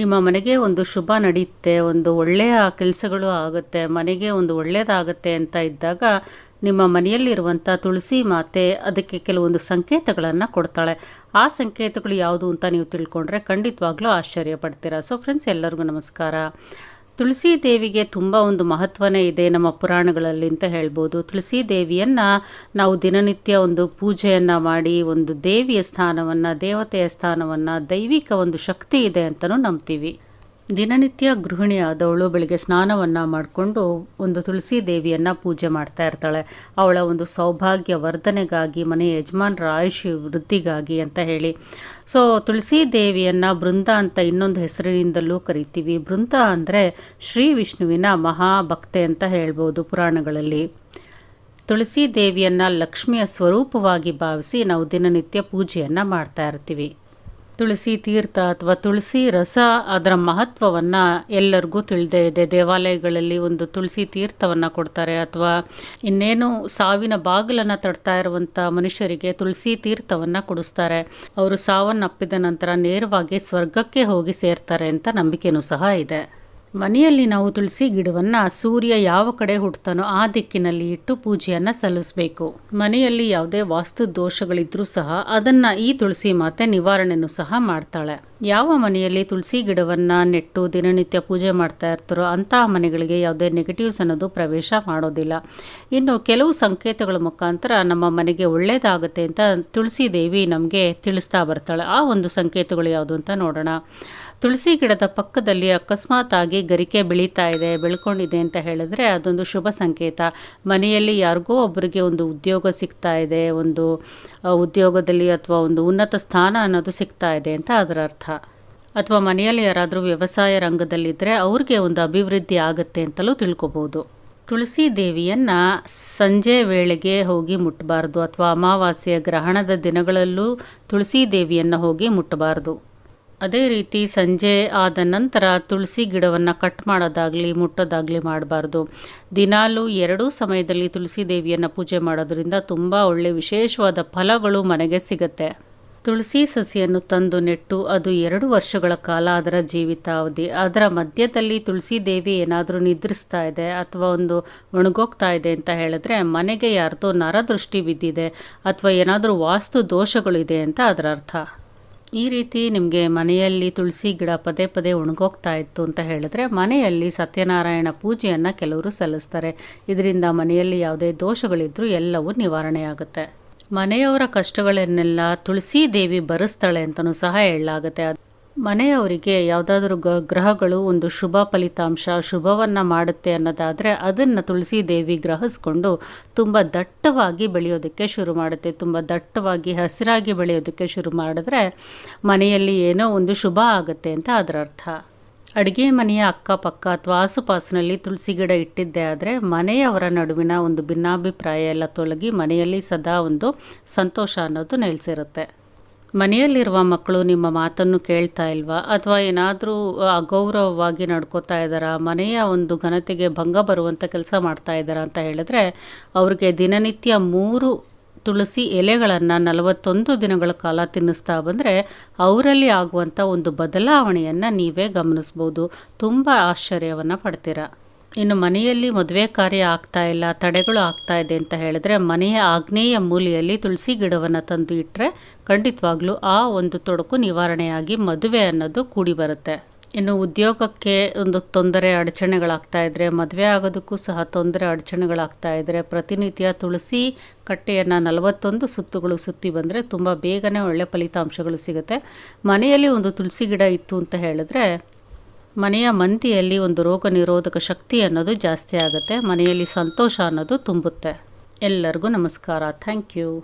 ನಿಮ್ಮ ಮನೆಗೆ ಒಂದು ಶುಭ ನಡೆಯುತ್ತೆ ಒಂದು ಒಳ್ಳೆಯ ಕೆಲಸಗಳು ಆಗುತ್ತೆ, ಮನೆಗೆ ಒಂದು ಒಳ್ಳೆಯದಾಗುತ್ತೆ ಅಂತ ಇದ್ದಾಗ ನಿಮ್ಮ ಮನೆಯಲ್ಲಿರುವಂಥ ತುಳಸಿ ಮಾತೆ ಅದಕ್ಕೆ ಕೆಲವೊಂದು ಸಂಕೇತಗಳನ್ನು ಕೊಡ್ತಾಳೆ. ಆ ಸಂಕೇತಗಳು ಯಾವುದು ಅಂತ ನೀವು ತಿಳ್ಕೊಂಡ್ರೆ ಖಂಡಿತವಾಗ್ಲೂ ಆಶ್ಚರ್ಯ ಪಡ್ತೀರಾ ಸೊ ಫ್ರೆಂಡ್ಸ್ ಎಲ್ಲರಿಗೂ ನಮಸ್ಕಾರ. ತುಳಸಿ ದೇವಿಗೆ ತುಂಬ ಒಂದು ಮಹತ್ವನೇ ಇದೆ ನಮ್ಮ ಪುರಾಣಗಳಲ್ಲಿ ಅಂತ ಹೇಳ್ಬೋದು. ತುಳಸಿ ದೇವಿಯನ್ನು ನಾವು ದಿನನಿತ್ಯ ಒಂದು ಪೂಜೆಯನ್ನು ಮಾಡಿ, ಒಂದು ದೇವಿಯ ಸ್ಥಾನವನ್ನು, ದೇವತೆಯ ಸ್ಥಾನವನ್ನು, ದೈವಿಕ ಒಂದು ಶಕ್ತಿ ಇದೆ ಅಂತಲೂ ನಂಬ್ತೀವಿ. ದಿನನಿತ್ಯ ಗೃಹಿಣಿ ಆದವಳು ಬೆಳಿಗ್ಗೆ ಸ್ನಾನವನ್ನು ಮಾಡಿಕೊಂಡು ಒಂದು ತುಳಸಿ ದೇವಿಯನ್ನು ಪೂಜೆ ಮಾಡ್ತಾ ಇರ್ತಾಳೆ. ಅವಳ ಒಂದು ಸೌಭಾಗ್ಯ ವರ್ಧನೆಗಾಗಿ ಮನೆಯ ಯಜಮಾನರ ಆಯುಷ್ ವೃದ್ಧಿಗಾಗಿ ಅಂತ ಹೇಳಿ. ಸೊ ತುಳಸಿ ದೇವಿಯನ್ನು ಬೃಂದ ಅಂತ ಇನ್ನೊಂದು ಹೆಸರಿನಿಂದಲೂ ಕರಿತೀವಿ. ಬೃಂದ ಅಂದರೆ ಶ್ರೀ ವಿಷ್ಣುವಿನ ಮಹಾಭಕ್ತೆ ಅಂತ ಹೇಳ್ಬೋದು ಪುರಾಣಗಳಲ್ಲಿ. ತುಳಸಿ ದೇವಿಯನ್ನು ಲಕ್ಷ್ಮಿಯ ಸ್ವರೂಪವಾಗಿ ಭಾವಿಸಿ ನಾವು ದಿನನಿತ್ಯ ಪೂಜೆಯನ್ನು ಮಾಡ್ತಾ ಇರ್ತೀವಿ. ತುಳಸಿ ತೀರ್ಥ ಅಥವಾ ತುಳಸಿ ರಸ ಅದರ ಮಹತ್ವವನ್ನು ಎಲ್ಲರಿಗೂ ತಿಳಿದೇ ಇದೆ. ದೇವಾಲಯಗಳಲ್ಲಿ ಒಂದು ತುಳಸಿ ತೀರ್ಥವನ್ನು ಕೊಡ್ತಾರೆ ಅಥವಾ ಇನ್ನೇನು ಸಾವಿನ ಬಾಗಿಲನ್ನು ತಡ್ತಾ ಇರುವಂಥ ಮನುಷ್ಯರಿಗೆ ತುಳಸಿ ತೀರ್ಥವನ್ನು ಕೊಡಿಸ್ತಾರೆ. ಅವರು ಸಾವನ್ನಪ್ಪಿದ ನಂತರ ನೇರವಾಗಿ ಸ್ವರ್ಗಕ್ಕೆ ಹೋಗಿ ಸೇರ್ತಾರೆ ಅಂತ ನಂಬಿಕೆಯೂ ಸಹ ಇದೆ. ಮನೆಯಲ್ಲಿ ನಾವು ತುಳಸಿ ಗಿಡವನ್ನು ಸೂರ್ಯ ಯಾವ ಕಡೆ ಹುಟ್ಟುತ್ತಾನೋ ಆ ದಿಕ್ಕಿನಲ್ಲಿ ಇಟ್ಟು ಪೂಜೆಯನ್ನು ಸಲ್ಲಿಸಬೇಕು. ಮನೆಯಲ್ಲಿ ಯಾವುದೇ ವಾಸ್ತು ದೋಷಗಳಿದ್ರೂ ಸಹ ಅದನ್ನು ಈ ತುಳಸಿ ಮಾತೆ ನಿವಾರಣೆಯನ್ನು ಸಹ ಮಾಡ್ತಾಳೆ. ಯಾವ ಮನೆಯಲ್ಲಿ ತುಳಸಿ ಗಿಡವನ್ನು ನೆಟ್ಟು ದಿನನಿತ್ಯ ಪೂಜೆ ಮಾಡ್ತಾ ಇರ್ತಾರೋ ಅಂತಹ ಮನೆಗಳಿಗೆ ಯಾವುದೇ ನೆಗೆಟಿವ್ಸ್ ಅನ್ನೋದು ಪ್ರವೇಶ ಮಾಡೋದಿಲ್ಲ. ಇನ್ನು ಕೆಲವು ಸಂಕೇತಗಳ ಮುಖಾಂತರ ನಮ್ಮ ಮನೆಗೆ ಒಳ್ಳೆಯದಾಗುತ್ತೆ ಅಂತ ತುಳಸಿ ದೇವಿ ನಮಗೆ ತಿಳಿಸ್ತಾ ಬರ್ತಾಳೆ. ಆ ಒಂದು ಸಂಕೇತಗಳು ಯಾವುದು ಅಂತ ನೋಡೋಣ. ತುಳಸಿ ಗಿಡದ ಪಕ್ಕದಲ್ಲಿ ಅಕಸ್ಮಾತ್ ಆಗಿ ಗರಿಕೆ ಬೆಳೀತಾ ಇದೆ, ಬೆಳ್ಕೊಂಡಿದೆ ಅಂತ ಹೇಳಿದ್ರೆ ಅದೊಂದು ಶುಭ ಸಂಕೇತ. ಮನೆಯಲ್ಲಿ ಯಾರಿಗೋ ಒಬ್ಬರಿಗೆ ಒಂದು ಉದ್ಯೋಗ ಸಿಗ್ತಾ ಇದೆ, ಒಂದು ಉದ್ಯೋಗದಲ್ಲಿ ಅಥವಾ ಒಂದು ಉನ್ನತ ಸ್ಥಾನ ಅನ್ನೋದು ಸಿಗ್ತಾ ಇದೆ ಅಂತ ಅದರ ಅರ್ಥ. ಅಥವಾ ಮನೆಯಲ್ಲಿ ಯಾರಾದರೂ ವ್ಯವಸಾಯ ರಂಗದಲ್ಲಿದ್ದರೆ ಅವ್ರಿಗೆ ಒಂದು ಅಭಿವೃದ್ಧಿ ಆಗುತ್ತೆ ಅಂತಲೂ ತಿಳ್ಕೊಬೋದು. ತುಳಸಿ ದೇವಿಯನ್ನು ಸಂಜೆ ವೇಳೆಗೆ ಹೋಗಿ ಮುಟ್ಟಬಾರ್ದು ಅಥವಾ ಅಮಾವಾಸ್ಯೆಯ ಗ್ರಹಣದ ದಿನಗಳಲ್ಲೂ ತುಳಸಿ ದೇವಿಯನ್ನು ಹೋಗಿ ಮುಟ್ಟಬಾರ್ದು ಅದೇ ರೀತಿ ಸಂಜೆ ಆದ ನಂತರ ತುಳಸಿ ಗಿಡವನ್ನು ಕಟ್ ಮಾಡೋದಾಗಲಿ, ಮುಟ್ಟೋದಾಗಲಿ ಮಾಡಬಾರ್ದು. ದಿನಾಲೂ ಎರಡೂ ಸಮಯದಲ್ಲಿ ತುಳಸಿ ದೇವಿಯನ್ನು ಪೂಜೆ ಮಾಡೋದರಿಂದ ತುಂಬ ಒಳ್ಳೆ ವಿಶೇಷವಾದ ಫಲಗಳು ಮನೆಗೆ ಸಿಗುತ್ತೆ. ತುಳಸಿ ಸಸಿಯನ್ನು ತಂದು ನೆಟ್ಟು ಅದು ಎರಡು ವರ್ಷಗಳ ಕಾಲ ಅದರ ಜೀವಿತಾವಧಿ. ಅದರ ಮಧ್ಯದಲ್ಲಿ ತುಳಸಿ ದೇವಿ ಏನಾದರೂ ನಿದ್ರಿಸ್ತಾ ಇದೆ ಅಥವಾ ಒಂದು ಒಣಗೋಗ್ತಾ ಇದೆ ಅಂತ ಹೇಳಿದ್ರೆ ಮನೆಗೆ ಯಾರ್ದೋ ನರದೃಷ್ಟಿ ಬಿದ್ದಿದೆ ಅಥವಾ ಏನಾದರೂ ವಾಸ್ತು ದೋಷಗಳಿದೆ ಅಂತ ಅದರ ಅರ್ಥ. ಈ ರೀತಿ ನಿಮಗೆ ಮನೆಯಲ್ಲಿ ತುಳಸಿ ಗಿಡ ಪದೇ ಪದೇ ಒಣಗೋಗ್ತಾ ಇತ್ತು ಅಂತ ಹೇಳಿದ್ರೆ ಮನೆಯಲ್ಲಿ ಸತ್ಯನಾರಾಯಣ ಪೂಜೆಯನ್ನು ಕೆಲವರು ಸಲ್ಲಿಸ್ತಾರೆ. ಇದರಿಂದ ಮನೆಯಲ್ಲಿ ಯಾವುದೇ ದೋಷಗಳಿದ್ದರೂ ಎಲ್ಲವೂ ನಿವಾರಣೆ ಆಗುತ್ತೆ ಮನೆಯವರ ಕಷ್ಟಗಳನ್ನೆಲ್ಲ ತುಳಸಿ ದೇವಿ ಬರೆಸ್ತಾಳೆ ಅಂತಲೂ ಸಹ ಹೇಳಲಾಗುತ್ತೆ. ಮನೆಯವರಿಗೆ ಯಾವುದಾದ್ರೂ ಗ ಗ್ರಹಗಳು ಒಂದು ಶುಭ ಫಲಿತಾಂಶ, ಶುಭವನ್ನು ಮಾಡುತ್ತೆ ಅನ್ನೋದಾದರೆ ಅದನ್ನು ತುಳಸಿ ದೇವಿ ಗ್ರಹಿಸ್ಕೊಂಡು ತುಂಬ ದಟ್ಟವಾಗಿ ಬೆಳೆಯೋದಕ್ಕೆ ಶುರು ಮಾಡುತ್ತೆ. ತುಂಬ ದಟ್ಟವಾಗಿ ಹಸಿರಾಗಿ ಬೆಳೆಯೋದಕ್ಕೆ ಶುರು ಮಾಡಿದ್ರೆ ಮನೆಯಲ್ಲಿ ಏನೋ ಒಂದು ಶುಭ ಆಗುತ್ತೆ ಅಂತ ಅದರ ಅರ್ಥ. ಅಡುಗೆ ಮನೆಯ ಅಕ್ಕಪಕ್ಕ ಅಥವಾ ಆಸುಪಾಸಿನಲ್ಲಿ ತುಳಸಿ ಗಿಡ ಇಟ್ಟಿದ್ದೆ ಆದರೆ ಮನೆಯವರ ನಡುವಿನ ಒಂದು ಭಿನ್ನಾಭಿಪ್ರಾಯ ಎಲ್ಲ ತೊಲಗಿ ಮನೆಯಲ್ಲಿ ಸದಾ ಒಂದು ಸಂತೋಷ ಅನ್ನೋದು ನೆಲೆಸಿರುತ್ತೆ. ಮನೆಯಲ್ಲಿರುವ ಮಕ್ಕಳು ನಿಮ್ಮ ಮಾತನ್ನು ಕೇಳ್ತಾ ಇಲ್ವಾ? ಅಥವಾ ಏನಾದರೂ ಅಗೌರವವಾಗಿ ನಡ್ಕೋತಾ ಇದ್ದಾರಾ? ಮನೆಯ ಒಂದು ಘನತೆಗೆ ಭಂಗ ಬರುವಂಥ ಕೆಲಸ ಮಾಡ್ತಾ ಇದ್ದಾರಾ ಅಂತ ಹೇಳಿದ್ರೆ, ಅವ್ರಿಗೆ ದಿನನಿತ್ಯ ಮೂರು ತುಳಸಿ ಎಲೆಗಳನ್ನು ನಲವತ್ತೊಂದು ದಿನಗಳ ಕಾಲ ತಿನ್ನಿಸ್ತಾ ಬಂದರೆ, ಅವರಲ್ಲಿ ಆಗುವಂಥ ಒಂದು ಬದಲಾವಣೆಯನ್ನು ನೀವೇ ಗಮನಿಸ್ಬೋದು. ತುಂಬ ಆಶ್ಚರ್ಯವನ್ನು ಪಡ್ತೀರಾ? ಇನ್ನು ಮನೆಯಲ್ಲಿ ಮದುವೆ ಕಾರ್ಯ ಆಗ್ತಾ ಇಲ್ಲ, ತಡೆಗಳು ಆಗ್ತಾ ಇದೆ ಅಂತ ಹೇಳಿದ್ರೆ ಮನೆಯ ಆಗ್ನೇಯ ಮೂಲೆಯಲ್ಲಿ ತುಳಸಿ ಗಿಡವನ್ನು ತಂದು ಇಟ್ಟರೆ ಖಂಡಿತವಾಗ್ಲೂ ಆ ಒಂದು ತೊಡಕು ನಿವಾರಣೆಯಾಗಿ ಮದುವೆ ಅನ್ನೋದು ಕೂಡಿ ಬರುತ್ತೆ. ಇನ್ನು ಉದ್ಯೋಗಕ್ಕೆ ಒಂದು ತೊಂದರೆ ಅಡಚಣೆಗಳಾಗ್ತಾ ಇದ್ದರೆ ಮದುವೆ ಆಗೋದಕ್ಕೂ ಸಹ ತೊಂದರೆ ಅಡಚಣೆಗಳಾಗ್ತಾ ಇದ್ದರೆ ಪ್ರತಿನಿತ್ಯ ತುಳಸಿ ಕಟ್ಟೆಯನ್ನು ನಲವತ್ತೊಂದು ಸುತ್ತುಗಳು ಸುತ್ತಿ ಬಂದರೆ ತುಂಬ ಬೇಗನೆ ಒಳ್ಳೆ ಫಲಿತಾಂಶಗಳು ಸಿಗುತ್ತೆ. ಮನೆಯಲ್ಲಿ ಒಂದು ತುಳಸಿ ಗಿಡ ಇತ್ತು ಅಂತ ಹೇಳಿದ್ರೆ ಮನೆಯ ಮಂತಿಯಲ್ಲಿ ಒಂದು ರೋಗ ನಿರೋಧಕ ಶಕ್ತಿ ಅನ್ನೋದು ಜಾಸ್ತಿ ಆಗುತ್ತೆ. ಮನೆಯಲ್ಲಿ ಸಂತೋಷ ಅನ್ನೋದು ತುಂಬುತ್ತೆ. ಎಲ್ಲರಿಗೂ ನಮಸ್ಕಾರ. Thank you